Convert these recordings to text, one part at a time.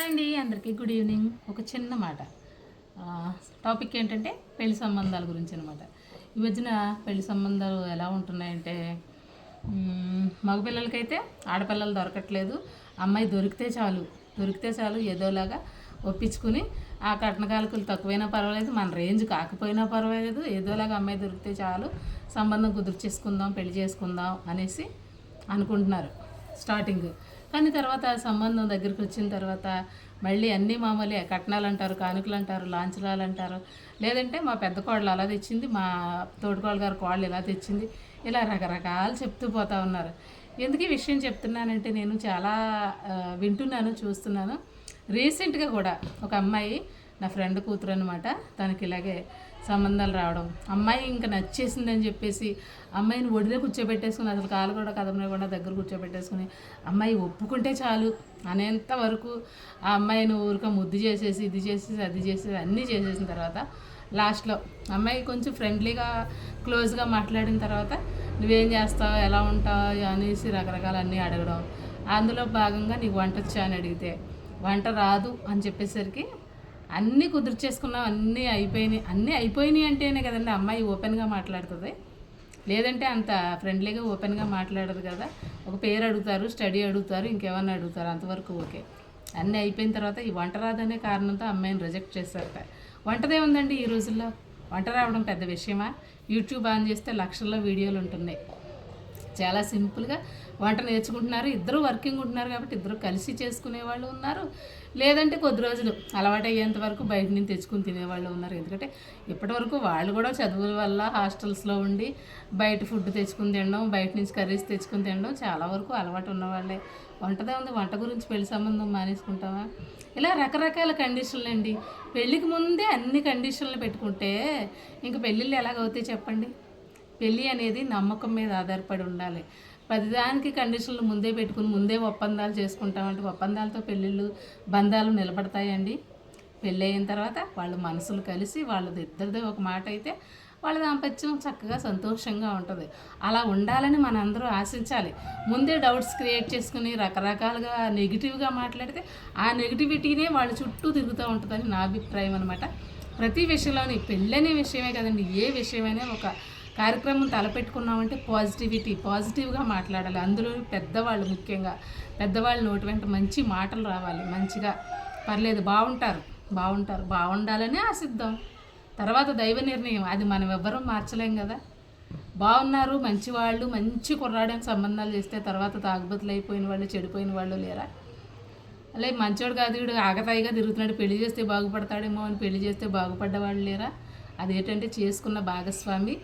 Hi అండి అందరికీ good evening. ఒక చిన్న మాట. టాపిక్ ఏంటంటే పెళ్ళి సంబంధాల గురించి అనమాట ఈ మధ్యన పెళ్ళి సంబంధాలు ఎలా ఉంటున్నాయంటే మగపిల్లలకైతే ఆడపిల్లలు దొరకట్లేదు. అమ్మాయి దొరికితే చాలు. దొరికితే చాలు ఏదోలాగా ఒప్పించుకుని ఆ కట్న కాలకులు తక్కువైనా పర్వాలేదు మన రేంజ్ కాకపోయినా పర్వాలేదు. ఏదోలాగా అమ్మాయి దొరికితే చాలు సంబంధం కుదుర్చేసుకుందాం పెళ్ళి చేసుకుందాం అనేసి అనుకుంటున్నారు. స్టార్టింగ్. కానీ తర్వాత సంబంధం దగ్గరికి వచ్చిన తర్వాత మళ్ళీ అన్నీ మామూలే కట్నాలు అంటారు కానుకలు అంటారు లాంఛనాలు అంటారు లేదంటే మా పెద్ద కోళ్ళు అలా తెచ్చింది మా తోడుకోళ్ళ గారు కోళ్ళు ఇలా తెచ్చింది. ఇలా రకరకాలు చెప్తూ పోతా ఉన్నారు. ఎందుకు ఈ విషయం చెప్తున్నానంటే నేను చాలా వింటున్నాను చూస్తున్నాను. రీసెంట్గా కూడా ఒక అమ్మాయి నా ఫ్రెండ్ కూతురు అనమాట తనకి ఇలాగే సంబంధాలు రావడం. అమ్మాయి ఇంకా నచ్చేసిందని చెప్పేసి అమ్మాయిని ఒడిలో కూర్చోబెట్టేసుకుని అసలు కాలు కూడా కదమలేకుండా దగ్గర కూర్చోబెట్టేసుకుని అమ్మాయి ఒప్పుకుంటే చాలు అనేంత వరకు ఆ అమ్మాయిని ఊరిక ముద్దు చేసేసి ఇది చేసేసి అది చేసేసి అన్నీ చేసేసిన తర్వాత లాస్ట్లో అమ్మాయి కొంచెం ఫ్రెండ్లీగా క్లోజ్గా మాట్లాడిన తర్వాత నువ్వేం చేస్తావు ఎలా ఉంటావు అనేసి రకరకాల అన్నీ అడగడం. అందులో భాగంగా నీకు వంట వచ్చా అని అడిగితే వంట రాదు అని చెప్పేసరికి అన్నీ కుదుర్చేసుకున్నాం అన్నీ అయిపోయినాయి. అన్నీ అయిపోయినాయి అంటేనే కదండి అమ్మాయి ఓపెన్గా మాట్లాడుతుంది. లేదంటే అంత ఫ్రెండ్లీగా ఓపెన్గా మాట్లాడదు కదా. ఒక పేరు అడుగుతారు స్టడీ అడుగుతారు ఇంకేమన్నా అడుగుతారు అంతవరకు ఓకే. అన్నీ అయిపోయిన తర్వాత ఈ వంట రాదనే కారణంతో అమ్మాయిని రిజెక్ట్ చేశారట. వంటదే ఉందండి ఈ రోజుల్లో? వంట రావడం పెద్ద విషయమా? యూట్యూబ్ ఆన్ చేస్తే లక్షల్లో వీడియోలు ఉంటున్నాయి. చాలా సింపుల్గా వంట నేర్చుకుంటున్నారు. ఇద్దరు వర్కింగ్ ఉంటున్నారు కాబట్టి ఇద్దరు కలిసి చేసుకునే వాళ్ళు ఉన్నారు. లేదంటే కొద్ది రోజులు అలవాటు అయ్యేంత వరకు బయట నుంచి తెచ్చుకుని తినేవాళ్ళు ఉన్నారు. ఎందుకంటే ఇప్పటివరకు వాళ్ళు కూడా చదువుల వల్ల హాస్టల్స్లో ఉండి బయట ఫుడ్ తెచ్చుకుని తినడం బయట నుంచి కర్రీస్ తెచ్చుకుని తినడం చాలా వరకు అలవాటు ఉన్నవాళ్ళే వంటదే ఉంది. వంట గురించి పెళ్ళి సంబంధం మానేసుకుంటామా ఇలా రకరకాల కండిషన్లు అండి పెళ్ళికి ముందే అన్ని కండిషన్లు పెట్టుకుంటే ఇంక పెళ్ళిళ్ళు ఎలాగవుతాయి చెప్పండి? పెళ్ళి అనేది నమ్మకం మీద ఆధారపడి ఉండాలి. ప్రతిదానికి కండిషన్లు ముందే పెట్టుకుని ముందే ఒప్పందాలు చేసుకుంటామంటే ఒప్పందాలతో పెళ్ళిళ్ళు బంధాలు నిలబడతాయండి. పెళ్ళి అయిన తర్వాత వాళ్ళ మనసులు కలిసి వాళ్ళది ఇద్దరిదే ఒక మాట అయితే వాళ్ళ దాంపత్యం చక్కగా సంతోషంగా ఉంటుంది. అలా ఉండాలని మనందరూ ఆశించాలి. ముందే డౌట్స్ క్రియేట్ చేసుకుని రకరకాలుగా నెగిటివ్గా మాట్లాడితే ఆ నెగిటివిటీనే వాళ్ళ చుట్టూ తిరుగుతూ ఉంటుందని నా అభిప్రాయం అనమాట ప్రతి విషయంలోని పెళ్ళనే విషయమే కదండి. ఏ విషయమైనా ఒక కార్యక్రమం తలపెట్టుకున్నామంటే పాజిటివిటీ పాజిటివ్గా మాట్లాడాలి. అందులో పెద్దవాళ్ళు ముఖ్యంగా పెద్దవాళ్ళు నోటి వెంట మంచి మాటలు రావాలి మంచిగా. పర్లేదు బాగుంటారు బాగుంటారు బాగుండాలనే ఆశిద్దాం. తర్వాత దైవ నిర్ణయం అది మనం ఎవ్వరూ మార్చలేం కదా. బాగున్నారు మంచి వాళ్ళు మంచి కుర్రాడని సంబంధాలు చేస్తే తర్వాత తాగుబతులు అయిపోయిన వాళ్ళు చెడిపోయిన వాళ్ళు లేరా? అలాగే మంచోడు కాదు వీడు ఆగతాయిగా తిరుగుతున్నాడు పెళ్ళి చేస్తే బాగుపడతాడేమో అని పెళ్ళి చేస్తే బాగుపడ్డవాళ్ళు లేరా? అదేంటంటే చేసుకున్న భాగస్వామి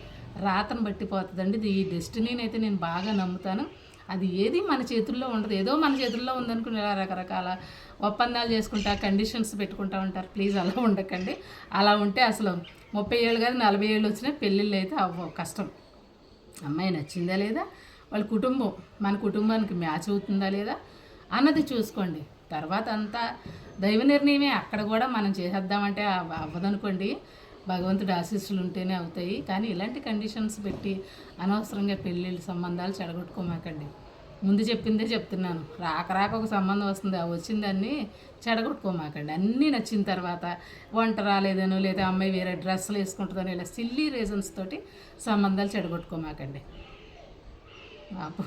రాతను బట్టి పోతుందండి. ఈ డెస్టినీని అయితే నేను బాగా నమ్ముతాను. అది ఏది మన చేతుల్లో ఉండదు. ఏదో మన చేతుల్లో ఉందనుకుని ఇలా రకరకాల ఒప్పందాలు చేసుకుంటా కండిషన్స్ పెట్టుకుంటా ఉంటారు. ప్లీజ్ అలా ఉండకండి. అలా ఉంటే అసలు ముప్పై ఏళ్ళు కాదు నలభై ఏళ్ళు వచ్చినా పెళ్ళిళ్ళు అయితే అవ్వవు. కష్టం. అమ్మాయి నచ్చిందా లేదా? వాళ్ళ కుటుంబం మన కుటుంబానికి మ్యాచ్ అవుతుందా లేదా? అన్నది చూసుకోండి. తర్వాత అంతా దైవ నిర్ణయమే. అక్కడ కూడా మనం చేసేద్దామంటే అవ్వదనుకోండి. భగవంతుడి ఆశీస్సులు ఉంటేనే అవుతాయి. కానీ ఇలాంటి కండిషన్స్ పెట్టి అనవసరంగా పెళ్ళిళ్ళ సంబంధాలు చెడగొట్టుకోమాకండి. ముందు చెప్పిందే చెప్తున్నాను. రాక రాక ఒక సంబంధం వస్తుంది. ఆ వచ్చిందాన్ని చెడగొట్టుకోమాకండి. అన్నీ నచ్చిన తర్వాత వంట రాలేదనో లేదా అమ్మాయి వేరే డ్రెస్సులు వేసుకుంటుందనో ఇలా సిల్లీ రీజన్స్ తోటి సంబంధాలు చెడగొట్టుకోమాకండి. ఆపు